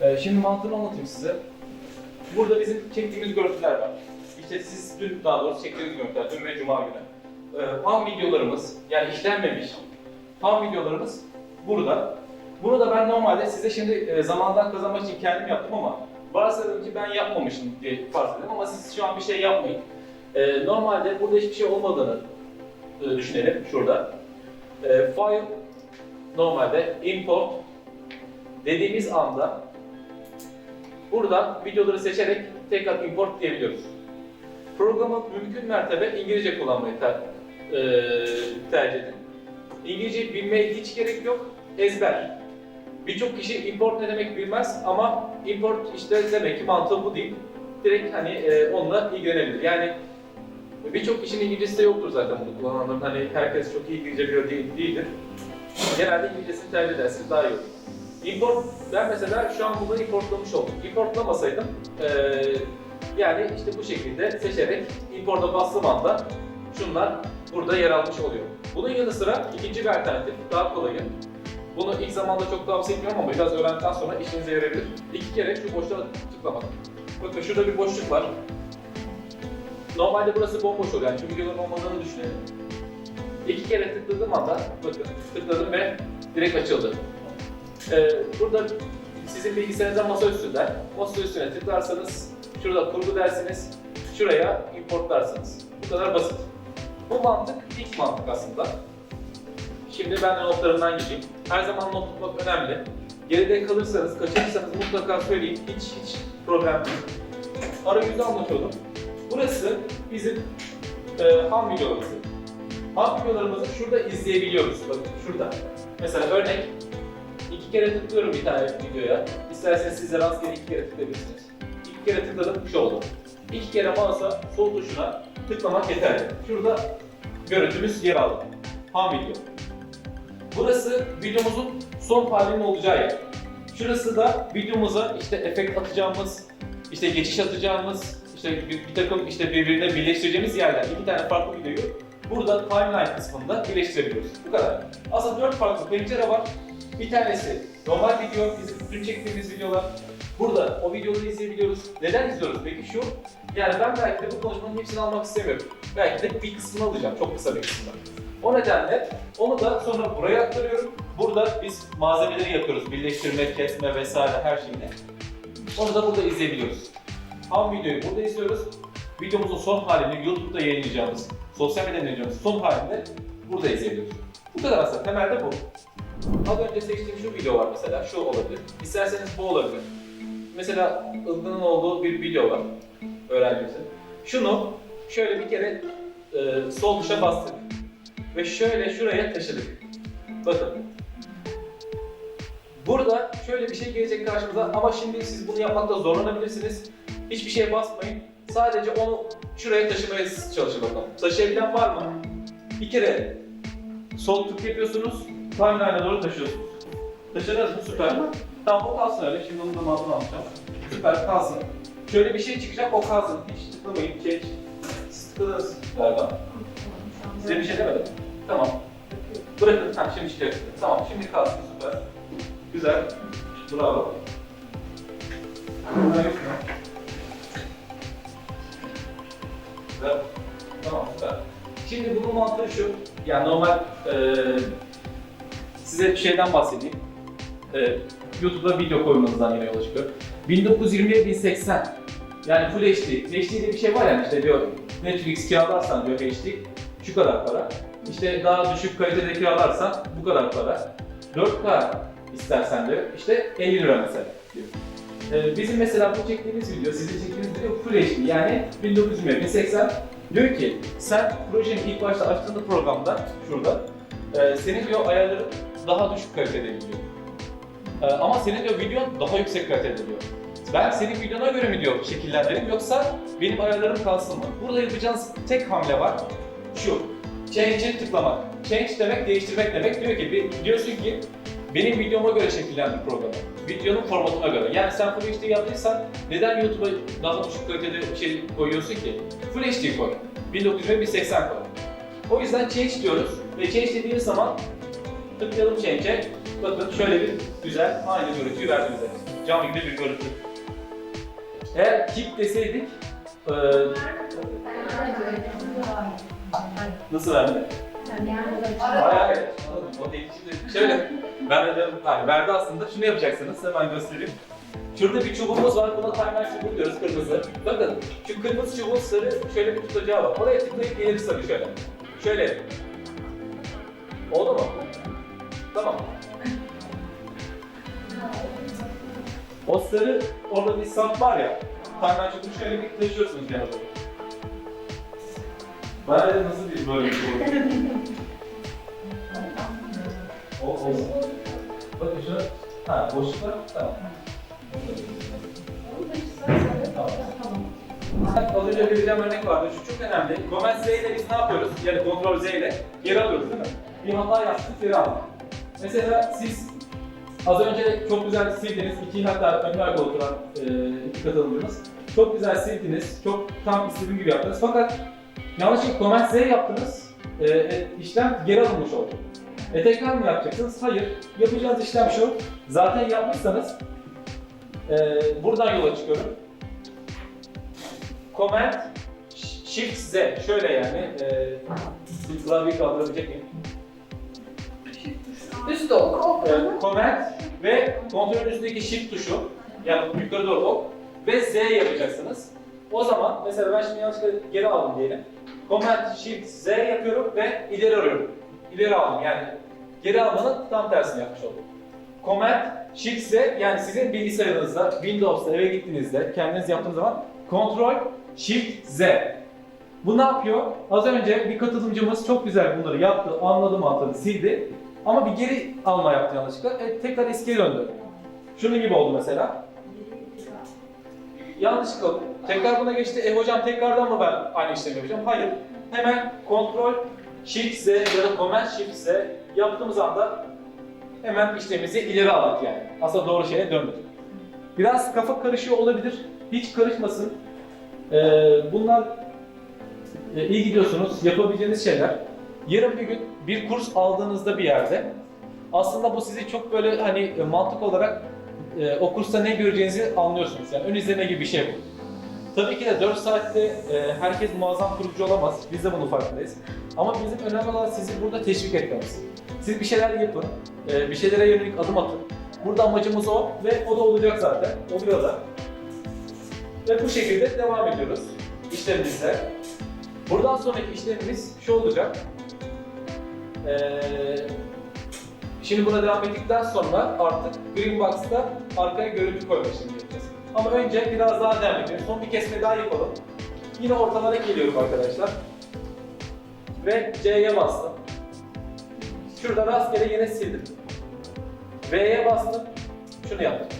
Ee, şimdi mantığını anlatayım size. Burada bizim çektiğimiz görüntüler var. İşte siz dün daha doğrusu çektiğiniz görüntüler, dün ve cuma günü. Ee, ham videolarımız, yani işlenmemiş ham videolarımız burada. Bunu da ben normalde size şimdi e, zamandan kazanmak için kendim yaptım ama varsayalım ki ben yapmamışım diye farz edelim ama siz şu an bir şey yapmayın. Ee, normalde burada hiçbir şey olmadığını e, düşünelim şurada. Ee, file normalde import dediğimiz anda buradan videoları seçerek tekrar import diyebiliyoruz. Programı mümkün mertebe İngilizce kullanmayı ter, e, tercih edin. İngilizce bilmeye hiç gerek yok, ezber. Birçok kişi import ne demek bilmez ama import işte demek ki mantığı bu değil. Direkt hani e, onunla ilgilenebilir. Yani birçok kişinin İngilizcesi yoktur zaten bunu kullananların. Hani herkes çok iyi İngilizce biliyor değil, değildir. Genelde İngilizcesini tercih ederseniz daha iyi olur. Import, ben mesela şu an bunu importlamış oldum. Importlamasaydım, eee yani işte bu şekilde seçerek importa bastığım anda şunlar burada yer almış oluyor. Bunun yanı sıra ikinci bir alternatif, daha kolayı. Bunu ilk zamanda çok tavsiye etmiyorum ama biraz öğrendikten sonra işinize yarayabilir. İki kere şu boşluğa tıklamak. Bakın şurada bir boşluk var. Normalde burası bomboş oluyor, yani şu videoların olmadığını düşünelim. İki kere tıkladığım anda, bakın tıkladım ve direkt açıldı. Ee, burada sizin bilgisayarınızda masaüstünden, masa üstüne tıklarsanız şurada kurgu dersiniz, şuraya importlarsınız. Bu kadar basit. Bu mantık ilk mantık aslında. Şimdi ben de notlarımdan gideyim. Her zaman not tutmak önemli. Geride kalırsanız, kaçırırsanız mutlaka söyleyin. Hiç hiç problem değil. Arayüzü anlatıyordum. Burası bizim e, ham videolarımız. Ham videolarımızı şurada izleyebiliyoruz. Bakın şurada. Mesela örnek iki kere tıklıyorum bir tane videoya. İsterseniz siz de rastgele iki kere tıklayabilirsiniz. İki kere tıkladım şu oldu. İki kere mouse'a sol tuşuna tıklamak yeterli. Şurada görüntümüz yer aldı. Ham video. Burası videomuzun son halinin olacağı yer. Şurası da videomuza işte efekt atacağımız, işte geçiş atacağımız, işte bir, bir takım işte birbirine birleştireceğimiz yerler. İki tane farklı videoyu burada timeline kısmında birleştirebiliyoruz. Bu kadar. Aslında dört farklı pencere var. Bir tanesi normal video, bizim dün çektiğimiz videolar. Burada o videoları izleyebiliyoruz. Neden izliyoruz peki şu? Yani ben belki de bu konuşmanın hepsini almak istemiyorum. Belki de bir kısmını alacağım, çok kısa bir kısmını. O nedenle onu da sonra buraya aktarıyorum. Burada biz malzemeleri yapıyoruz. Birleştirme, kesme vesaire her şeyini. Onu da burada izleyebiliyoruz. Ham videoyu burada izliyoruz. Videomuzun son halini YouTube'da yayınlayacağımız, sosyal medyada yayınlayacağımız son halini burada izleyebiliyoruz. Bu kadar aslında. Temelde bu. Az önce seçtiğim şu video var mesela. Şu olabilir. İsterseniz bu olabilir. Mesela Ilgın'ın olduğu bir video var. Öğrencimizin. Şunu şöyle bir kere e, sol tuşa bastık. Ve şöyle şuraya taşıdık. Bakın. Burada şöyle bir şey gelecek karşımıza ama şimdi siz bunu yapmakta zorlanabilirsiniz. Hiçbir şeye basmayın. Sadece onu şuraya taşımaya çalışın bakalım. Taşıyabilen var mı? Bir kere sol tık yapıyorsunuz, timeline'a doğru taşıyorsunuz. Taşıdınız mı? Süper. Tamam o kalsın öyle. Şimdi onun da mantığını alacağım. Süper kalsın. Şöyle bir şey çıkacak o kalsın. Hiç tıklamayın. Şey, siz tıkladınız galiba. Size bir şey demedim. Tamam. Bırakın. Ha, şimdi çıkacak. Tamam şimdi kalsın. Süper. Güzel. Bravo. Bunlar yok mu? Güzel. Tamam süper. Şimdi bunun mantığı şu. Yani normal eee size şeyden bahsedeyim. Eee YouTube'da video koymanızdan yine yola çıkıyor. 1920'ye 1080. Yani Full HD. HD diye bir şey var yani işte diyor Netflix kiralarsan diyor HD şu kadar para. İşte daha düşük kalitede kiralarsan bu kadar para. 4K istersen diyor işte 50 lira mesela diyor. Ee, bizim mesela bu çektiğimiz video, sizin çektiğiniz video Full HD yani 1920 1080 diyor ki sen projenin ilk başta açtığında programda şurada e, senin diyor ayarların daha düşük kalitede gidiyor. E, ama senin diyor videon daha yüksek kalitede diyor. Ben senin videona göre mi diyor şekillendireyim yoksa benim ayarlarım kalsın mı? Burada yapacağınız tek hamle var. Şu. Change'e tıklamak. Change demek değiştirmek demek. Diyor ki diyorsun ki benim videoma göre şekillendir programı. Videonun formatına göre. Yani sen Full HD yaptıysan neden YouTube'a daha düşük kalitede bir şey koyuyorsun ki? Full HD koy. 1920 1080 koy. O yüzden change diyoruz ve change dediğimiz zaman tıklayalım change'e. Bakın şöyle bir güzel aynı görüntüyü verdi bize. cam gibi bir görüntü. Eğer kip deseydik e, nasıl verdi? Bayağı evet. Şöyle, ben de yani verdi aslında. Şunu yapacaksınız, hemen göstereyim. Şurada bir çubuğumuz var, buna timer çubuğu diyoruz, kırmızı. Bakın, şu kırmızı çubuğun sarı şöyle bir tutacağı var. Oraya tıklayıp ileri sarı şöyle. Şöyle. Oldu mu? Tamam. O sarı, orada bir sap var ya, timer çubuğu şöyle bir taşıyorsunuz yana doğru. Ben de nasıl bir böyle bir şey? O, o. Bakın şuna. Ha, boşluklar. Tamam. Az önce vereceğim örnek vardı. Şu çok önemli. Comment Z ile biz ne yapıyoruz? Yani kontrol Z ile geri alıyoruz değil mi? Bir hata yaptık, geri aldık. Mesela siz az önce çok güzel sildiniz. İki hatta ön oturan e, iki katılımcımız. Çok güzel sildiniz. Çok tam istediğim gibi yaptınız. Fakat yanlışlıkla comment Z yaptınız. E, e, işlem geri alınmış oldu. E tekrar mı yapacaksınız? Hayır. Yapacağınız işlem şu. Zaten yapmışsanız e, buradan yola çıkıyorum. Command Shift Z. Şöyle yani. E, klavyeyi kaldırabilecek miyim? Üst ol. E, command ve kontrolün üstündeki Shift tuşu. Yani yukarı doğru ok. Ve Z yapacaksınız. O zaman mesela ben şimdi yanlışlıkla geri aldım diyelim. Command Shift Z yapıyorum ve ileri arıyorum. İleri aldım yani geri almanın tam tersini yapmış oldum. Command Shift Z yani sizin bilgisayarınızda Windows'ta eve gittiğinizde kendiniz yaptığınız zaman Ctrl Shift Z. Bu ne yapıyor? Az önce bir katılımcımız çok güzel bunları yaptı, anladı mantığını, sildi. Ama bir geri alma yaptı yanlışlıkla. E, tekrar eskiye döndü. Şunun gibi oldu mesela. Yanlışlıkla. Tekrar buna geçti. E hocam tekrardan mı ben aynı işlemi yapacağım? Hayır. Hemen Ctrl Shift Z ya da Command Shift Z yaptığımız anda hemen işlemimizi ileri aldık yani. Aslında doğru şeye döndük. Biraz kafa karışıyor olabilir. Hiç karışmasın. Ee, bunlar e, iyi gidiyorsunuz. Yapabileceğiniz şeyler. Yarın bir gün bir kurs aldığınızda bir yerde aslında bu sizi çok böyle hani e, mantık olarak e, o kursta ne göreceğinizi anlıyorsunuz. Yani ön izleme gibi bir şey bu. Tabii ki de 4 saatte e, herkes muazzam kurucu olamaz. Biz de bunun farkındayız. Ama bizim önemli olan sizi burada teşvik etmemiz. Siz bir şeyler yapın, e, bir şeylere yönelik adım atın. Burada amacımız o ve o da olacak zaten. Oluyor da. Ve bu şekilde devam ediyoruz işlerimizde. Buradan sonraki işlemimiz şu olacak. Ee, şimdi buna devam ettikten sonra artık Greenbox'ta arkaya görüntü koyma işlemi. Ama önce biraz daha devam edelim. Son bir kesme daha yapalım. Yine ortalara geliyorum arkadaşlar. Ve C'ye bastım. Şurada rastgele yine sildim. V'ye bastım. Şunu yaptım.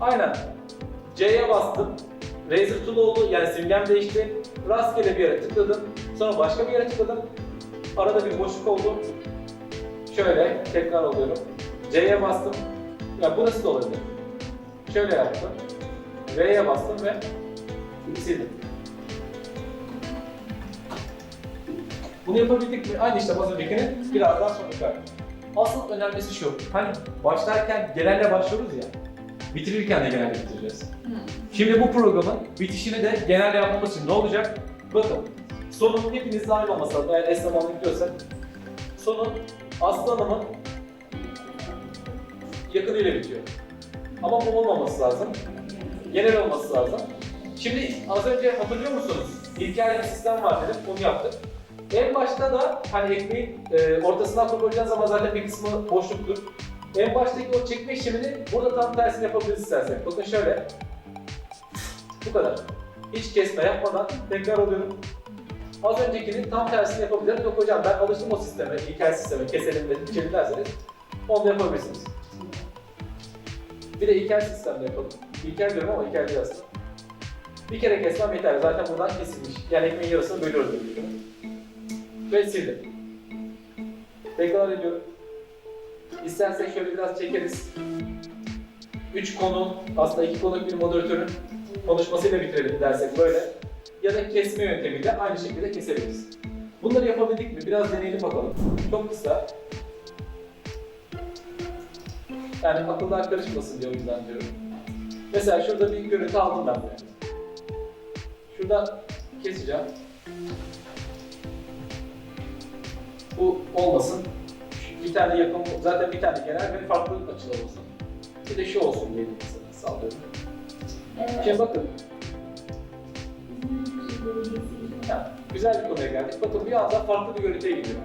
Aynen. C'ye bastım. Razer tool oldu. Yani simgem değişti. Rastgele bir yere tıkladım. Sonra başka bir yere tıkladım. Arada bir boşluk oldu. Şöyle tekrar alıyorum. C'ye bastım. Ya bu nasıl da olabilir? Şöyle yaptım. V'ye bastım ve sildim. Bunu yapabildik mi? Aynı işlem az öncekini biraz daha sonra çıkardım. Asıl önemlisi şu. Hani başlarken genelde başlıyoruz ya. Bitirirken de genelde bitireceğiz. Şimdi bu programın bitişini de genelde yapmamız için ne olacak? Bakın, sonun hepinizde aynı olması lazım. Eğer Esra Hanım biliyorsak, sonun Aslı Hanım'ın yakınıyla bitiyor. Ama bu olmaması lazım. Genel olması lazım. Şimdi az önce hatırlıyor musunuz? İlkel bir sistem var dedim, onu yaptık. En başta da hani ekmeğin e, ortasından koyacağınız zaman zaten bir kısmı boşluktur. En baştaki o çekme işlemini burada tam tersini yapabiliriz istersek. Bakın şöyle. Bu kadar. Hiç kesme yapmadan tekrar alıyorum. Az öncekinin tam tersini yapabilirim. Yok hocam ben alıştım o sisteme, ilkel sisteme, keselim ve biçelim derseniz onu da yapabilirsiniz. Bir de ilkel sistemde yapalım. İlkel diyorum ama ilkel değil aslında. Bir kere kesmem yeter. Zaten buradan kesilmiş. Yani ekmeğin yarısını bölüyoruz dedik. Ve sildim. Tekrar ediyorum. İstersek şöyle biraz çekeriz. Üç konu, aslında iki konuk bir moderatörün konuşmasıyla bitirelim dersek böyle. Ya da kesme yöntemiyle aynı şekilde kesebiliriz. Bunları yapabildik mi? Biraz deneyelim bakalım. Çok kısa. Yani akıllar karışmasın diye o yüzden diyorum. Mesela şurada bir görüntü aldım ben buraya. Şuradan keseceğim. Bu olmasın. Bir tane yakın, zaten bir tane genel ve farklı açılar olsun. Bir de şu olsun diye mesela sallıyorum. Şimdi bakın, güzel bir konuya geldik. Bakın bir anda farklı bir görüntüye gidiyor.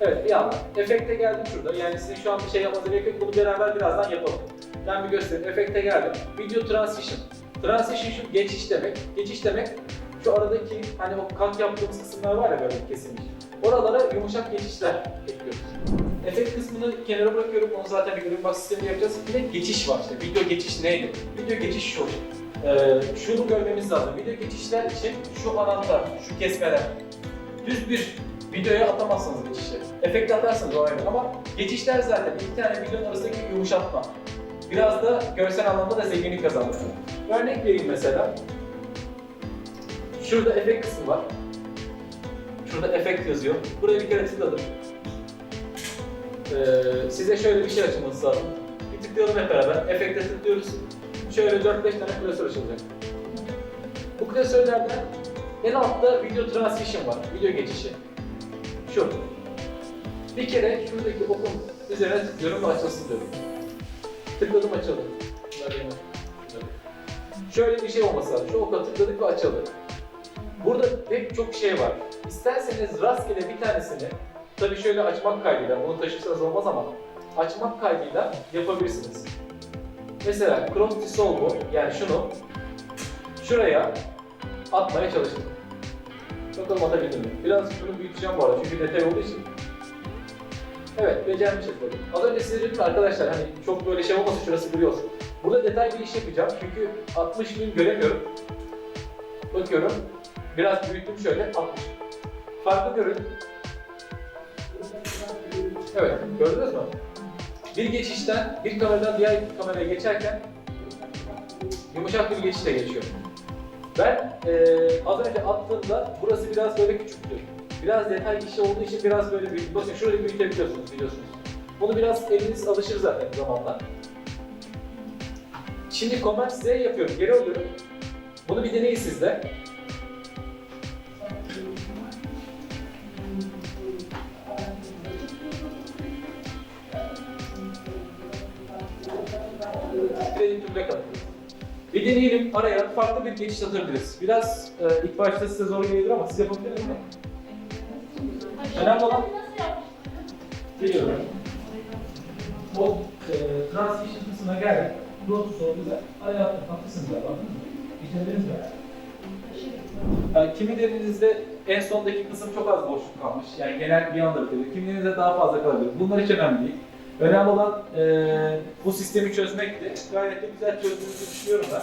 Evet bir anda. Efekte geldim şurada. Yani sizin şu an bir şey yapmanıza gerek yok. Bunu beraber birazdan yapalım. Ben bir göstereyim. Efekte geldim. Video transition. Transition şu geçiş demek. Geçiş demek şu aradaki hani o kat yaptığımız kısımlar var ya böyle kesilmiş. Oralara yumuşak geçişler. Efekt kısmını kenara bırakıyorum. Onu zaten bir ürün bak sistemi yapacağız. Bir de geçiş var işte. Video geçiş neydi? Video geçiş şu. Ee, şunu görmemiz lazım. Video geçişler için şu alanlar, şu kesmeler. Düz bir videoya atamazsınız geçişleri. Efekt atarsınız o ayrı ama geçişler zaten iki tane videonun arasındaki yumuşatma. Biraz da görsel anlamda da zenginlik kazandırıyor. Örnek vereyim mesela. Şurada efekt kısmı var. Şurada efekt yazıyor. Buraya bir kere tıkladım. Ee, size şöyle bir şey açılması lazım. Bir tıklayalım hep beraber. Efekte tıklıyoruz. Şöyle 4-5 tane klasör açılacak. Bu klasörlerden en altta video transition var. Video geçişi. Şu. Bir kere şuradaki okun üzerine tıklıyorum ve açılsın diyorum. Tıkladım açıldı. Şöyle bir şey olması lazım. Şu oka tıkladık ve açıldı. Burada pek çok şey var. İsterseniz rastgele bir tanesini, tabii şöyle açmak kaydıyla, bunu taşırsanız olmaz ama açmak kaydıyla yapabilirsiniz. Mesela Solve bu, yani şunu şuraya atmaya çalıştım. Bakalım atabildim mi? Biraz bunu büyüteceğim bu arada çünkü detay olduğu için. Evet, becermişiz tabii. Az önce size dedim arkadaşlar hani çok böyle şey olmasın şurası gri. Burada detay bir iş yapacağım çünkü 60 gün göremiyorum. Bakıyorum, biraz büyüttüm şöyle 60. Farkı görün. Evet, gördünüz mü? Bir geçişten, bir kameradan diğer kameraya geçerken yumuşak bir geçişle geçiyor. Ben eee az önce attığımda burası biraz böyle küçüktü. Biraz detay işi olduğu için biraz böyle büyük. Bakın şöyle büyütebiliyorsunuz biliyorsunuz. Bunu biraz eliniz alışır zaten zamanla. Şimdi Command Z yapıyorum, geri alıyorum. Bunu bir deneyin sizde. Türüne katılıyor. Bir deneyelim, araya farklı bir geçiş atabiliriz. Biraz e, ilk başta size zor gelebilir ama siz yapabilir misiniz? Önemli olan Geliyorum. O e, transition kısmına geldik. Oldu güzel. Araya attık. Haklısınız galiba. Bitirdiniz mi? Yani kimilerinizde en sondaki kısım çok az boşluk kalmış. Yani genel bir anda bitiriyor. Kimilerinizde daha fazla kalabilir. Bunlar hiç önemli değil. Önemli olan e, bu sistemi çözmekti. Gayet de güzel çözdüğünüzü düşünüyorum ben.